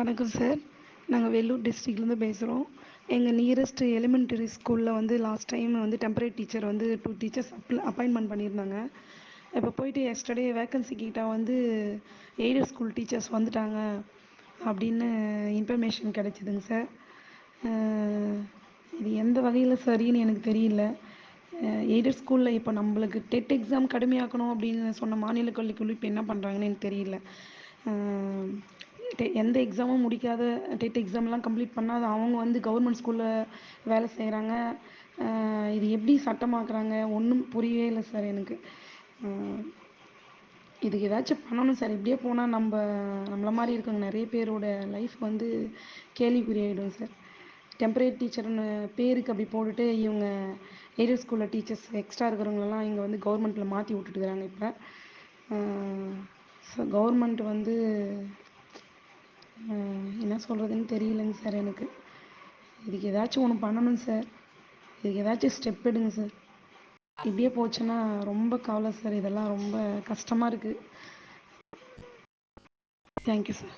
வணக்கம் சார். நாங்கள் வேலூர் டிஸ்ட்ரிக்ட்லேருந்து பேசுகிறோம் எங்கள் நியரஸ்ட் எலிமெண்டரி ஸ்கூலில் வந்து லாஸ்ட் டைம் வந்து டெம்பரரி டீச்சர் வந்து டூ டீச்சர்ஸ் அப்ள அப்பாயின்மெண்ட் பண்ணியிருந்தாங்க. இப்போ போயிட்டு எஸ்டர்டே வேக்கன்சி கிட்ட வந்து எய்டட் ஸ்கூல் டீச்சர்ஸ் வந்துட்டாங்க அப்படின்னு இன்ஃபர்மேஷன் கிடைச்சிதுங்க சார். இது எந்த வகையில் சரின்னு எனக்கு தெரியல. எய்டட் ஸ்கூலில் இப்போ நம்மளுக்கு டெட் எக்ஸாம் கடுமையாக்கணும் அப்படின்னு சொன்ன மாநில கல்விக்குழு இப்போ என்ன பண்ணுறாங்கன்னு எனக்கு தெரியல. எந்த எக்ஸாமும் முடிக்காத டெட் எக்ஸாம்லாம் கம்ப்ளீட் பண்ணாத அவங்க வந்து கவர்மெண்ட் ஸ்கூலில் வேலை செய்கிறாங்க இது எப்படி சட்டமாக்குறாங்க? ஒன்றும் புரியவே இல்லை சார் எனக்கு. இதுக்கு ஏதாச்சும் பண்ணணும் சார். இப்படியே போனால் நம்ம நம்மள மாதிரி இருக்கவங்க நிறைய பேரோட லைஃப் வந்து கேள்விக்குறி ஆகிடும் சார் டெம்பரரி டீச்சர்னு பேருக்கு அப்படி போட்டுட்டு இவங்க எய்டட் ஸ்கூலில் டீச்சர்ஸ் எக்ஸ்ட்ரா இருக்கிறவங்களெல்லாம் இங்கே வந்து கவர்மெண்ட்டில் மாற்றி விட்டுட்டுக்கிறாங்க இப்போ. ஸோ கவர்மெண்ட் வந்து சொல்கிறதுன்னு தெரியலைங்க சார் எனக்கு. இதுக்கு ஏதாச்சும் ஒன்று பண்ணணும் சார். இதுக்கு ஏதாச்சும் ஸ்டெப் எடுங்க சார். இப்படியே போச்சுன்னா ரொம்ப கவலை சார். இதெல்லாம் ரொம்ப கஷ்டமாக இருக்குது தேங்க்யூ சார்